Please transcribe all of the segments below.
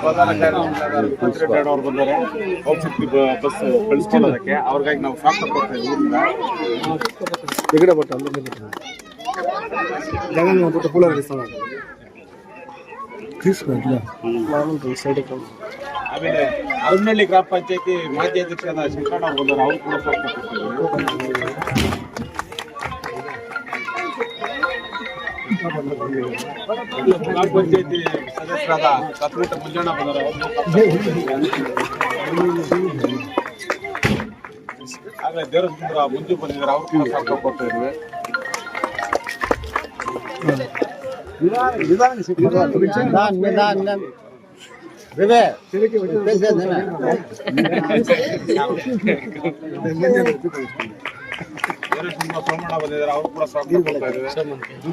ಪ್ರಧಾನ ಕಾರ್ಯದರ್ಶಿ ಪಂಚರೆಡ್ಡಿ ಅವರು ಬಂದರೆ ಔಷಧಿ ಬಸ್ ಕಳಿಸ್ಕೊಳ್ಳೋದಕ್ಕೆ ಅವ್ರಿಗಾಗಿ ನಾವು ಸ್ವಾಗತ ಕೊಡ್ತಾ ಇದ್ದೀವಿ ఎక్కడ పట్టు అందరినీ పట్టు జగన్ పుట్ట పూల ఇస్తాను తీసుకో ఇట్లా మామూలు సైడ్ ಆಮೇಲೆ ಅರಮನಹಳ್ಳಿ ಗ್ರಾಮ ಪಂಚಾಯತಿ ಮಾಜಿ ಅಧ್ಯಕ್ಷರಾದ ಶಂಕರಣ್ಣ ಅವರು ಬಂದರು ಅವ್ರು ಕೂಡ ಸ್ವಾಗತ ಕೊಡ್ತೀವಿ ಗ್ರಾಮ ಪಂಚಾಯತಿ ಸದಸ್ಯರಾದ ಕತ್ರಿಟ ಮಂಜಣ್ಣ ಬಂದರು ಆಮೇಲೆ ದೇವರ ಮುಂದೆ ಬಂದಿದ್ದಾರೆ ಅವ್ರು ಕೂಡ ಸ್ವಾಗತ ಕೊಡ್ತಾ ಇದ್ವಿ ಬೇರೆ ತುಂಬ ಸೋಮಣ್ಣ ಬಂದಿದ್ದಾರೆ ಅವ್ರು ಕೂಡ ಸ್ವಾಗತ ಕೊಡ್ತಾ ಇದ್ವಿ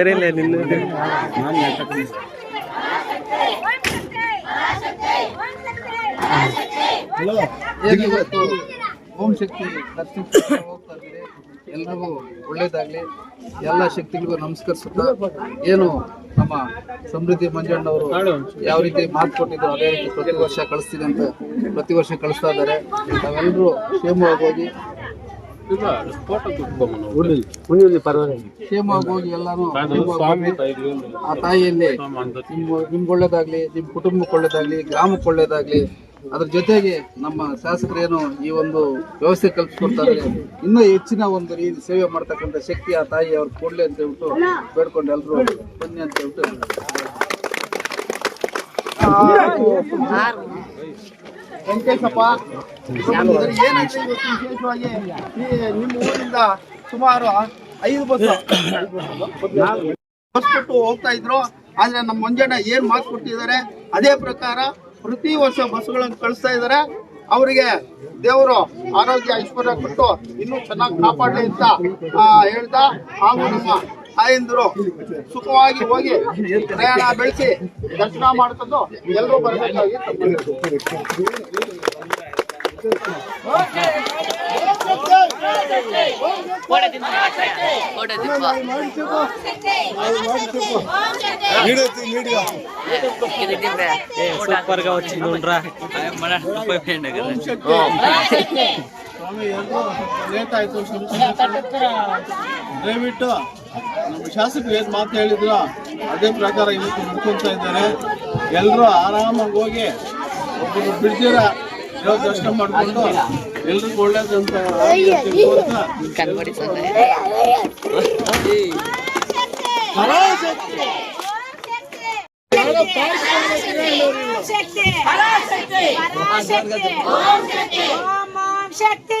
ಏನು ನಿನ್ನ ಓಂ ಶಕ್ತಿ ಹೋಗ್ತಾ ಇದ್ದೀರಿ. ಎಲ್ರಿಗೂ ಒಳ್ಳೇದಾಗ್ಲಿ. ಎಲ್ಲ ಶಕ್ತಿಗಳಿಗೂ ನಮಸ್ಕರಿಸುತ್ತಾ ಏನು ನಮ್ಮ ಸಮೃದ್ಧಿ ಮಂಜಣ್ಣವರು ಯಾವ ರೀತಿ ಮಾತು ಕೊಟ್ಟಿದ್ರು ಅದೇ ರೀತಿ ಪ್ರತಿ ವರ್ಷ ಕಳಿಸ್ತೀನಿ ಅಂತ ಪ್ರತಿ ವರ್ಷ ಕಳಿಸ್ತಾ ಇದ್ದಾರೆ. ನಾವೆಲ್ಲರೂ ಕ್ಷೇಮವಾಗಿ ಹೋಗಿ ಪರವಾಗಿಲ್ಲ ಕ್ಷೇಮವಾಗಿ ಹೋಗಿ ಬರ್ಲಿ. ಆ ತಾಯಿಯಲ್ಲಿ ನಿಮ್ಮ ನಿಮ್ಗೆ ಒಳ್ಳೇದಾಗ್ಲಿ ನಿಮ್ಮ ಕುಟುಂಬಕ್ಕೆ ಒಳ್ಳೇದಾಗ್ಲಿ ಗ್ರಾಮಕ್ಕೆ ಒಳ್ಳೇದಾಗ್ಲಿ ಅದ್ರ ಜೊತೆಗೆ ನಮ್ಮ ಶಾಸಕರೇನು ಈ ಒಂದು ವ್ಯವಸ್ಥೆ ಕಲ್ಪಿಸ್ಕೊಡ್ತಾರೆ ಇನ್ನೂ ಹೆಚ್ಚಿನ ಒಂದು ರೀತಿ ಸೇವೆ ಮಾಡ್ತಕ್ಕಂಥ ಶಕ್ತಿ ಆ ತಾಯಿ ಅವ್ರು ಕೊಡ್ಲಿ ಅಂತ ಹೇಳ್ಬಿಟ್ಟು ಬೇಡ್ಕೊಂಡು ಎಲ್ಲರೂ ಬನ್ನಿ ಅಂತ ಹೇಳ್ಬಿಟ್ಟು ವೆಂಕಟೇಶಪ್ಪ. ಏನಾಯ್ತು ಇವತ್ತು ವಿಶೇಷವಾಗಿ ಈ ನಿಮ್ಮ ಊರಿಂದ ಸುಮಾರು ಐದು ಬಸ್ ಬಸ್ ಕೊಟ್ಟು ಹೋಗ್ತಾ ಇದ್ರು. ಆದ್ರೆ ನಮ್ಮ ಮಂಜಣ್ಣ ಏನ್ ಮಾತು ಕೊಟ್ಟಿದ್ದಾರೆ, ಅದೇ ಪ್ರಕಾರ ಪ್ರತಿ ವರ್ಷ ಬಸ್ಗಳನ್ನು ಕಳಿಸ್ತಾ ಇದ್ದಾರೆ. ಅವರಿಗೆ ದೇವರು ಆರೋಗ್ಯ ಐಶ್ವರ್ಯ ಕೊಟ್ಟು ಇನ್ನೂ ಚೆನ್ನಾಗಿ ಕಾಪಾಡಲಿ ಅಂತ ಹೇಳ್ತಾ ಹಾಗೂ ನಮ್ಮ ತಾಯಂದಿರು ಸುಖವಾಗಿ ಹೋಗಿ ಪ್ರಯಾಣ ಬೆಳೆಸಿ ದರ್ಶನ ಮಾಡ್ಕೊಂಡು ಎಲ್ಲರೂ ಬರಬೇಕಾಗಿ ತಮ್ಮಲ್ಲಿ సూపర్ గా వచ్చింది ఉండరా ಸ್ವಾಮಿ ಎಲ್ರು ಲೇಟ್ ಆಯ್ತು ದಯವಿಟ್ಟು ಶಾಸಕರು ಏನು ಮಾತು ಹೇಳಿದ್ರು, ಅದೇ ಪ್ರಕಾರ ಇವತ್ತು ನಡ್ಕೊಂತ ಇದ್ದಾರೆ. ಎಲ್ಲರೂ ಆರಾಮಾಗಿ ಹೋಗಿ ಒಬ್ಬರು ಬಿಡ್ತೀರ? ದರ್ಶನ ಮಾಡ್ಕೊಂಡು ಎಲ್ರಿಗೂ ಒಳ್ಳೇದಂತ ಆಗ್ಲಿ ಅಂತ ಶಕ್ತಿ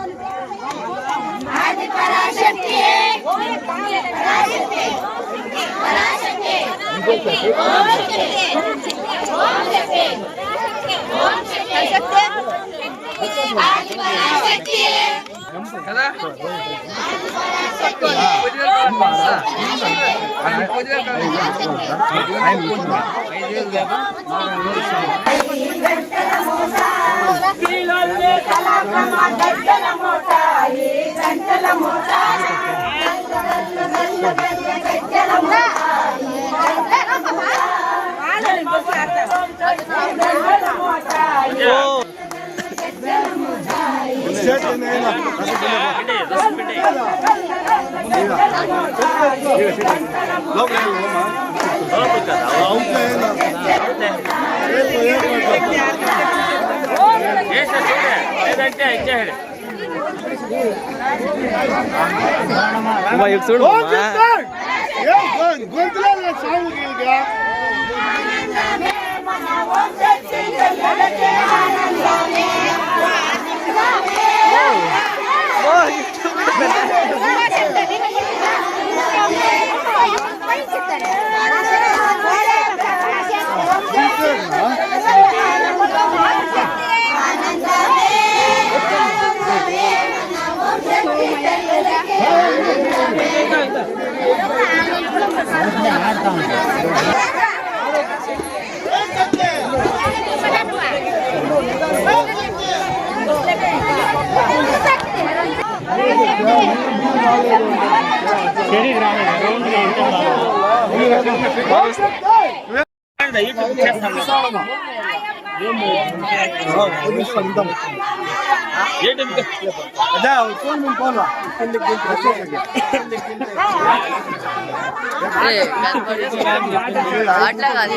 ఆది పరాశక్తి పరాశక్తి పరాశక్తి ఓం శక్తి ఓం శక్తి ఓం శక్తి ఆది పరాశక్తి కదా శ్రీలో కళాక్రమ దర్శనమోట చూడు గొంతులో సాగు Oh, you're 可愛って言た。అట్లా కాదు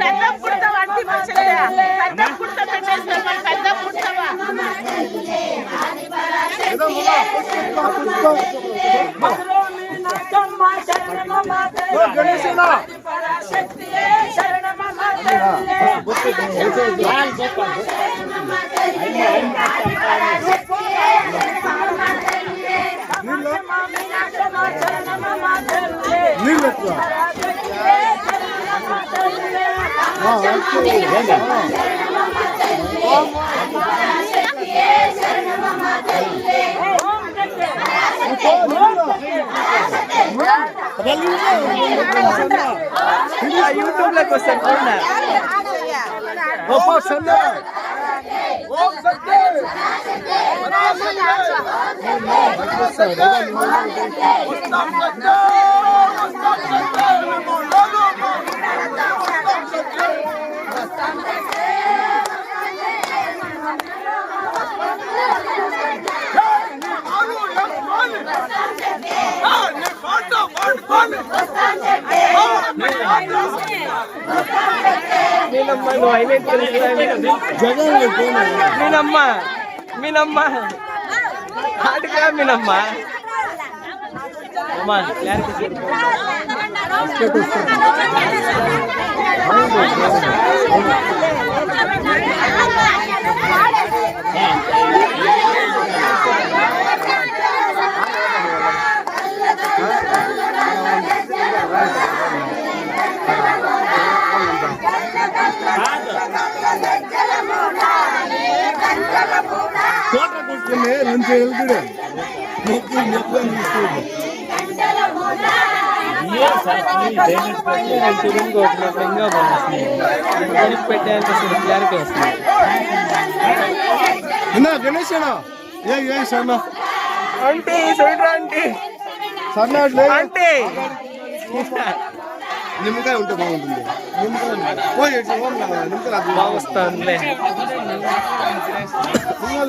పెద్ద పుడతావా అంటే మంచిగా పెద్ద పుడత పెట్టేసుకోవాలి పెద్ద పుడతావా నీళ్ళు ఎక్కువ હા No pasa nada. మీనమ్మ మీనమ్మ ఆటగా మీనమ్మ అమ్మా క్లారిటీ వెళ్తుడే నొక్కి నొక్కి అని తీసుకుంటాం గణేష్ నిమ్మకాయ ఉంటే బాగుంటుంది. నిమ్మకాయ నిమ్మకాయ వస్తానులే.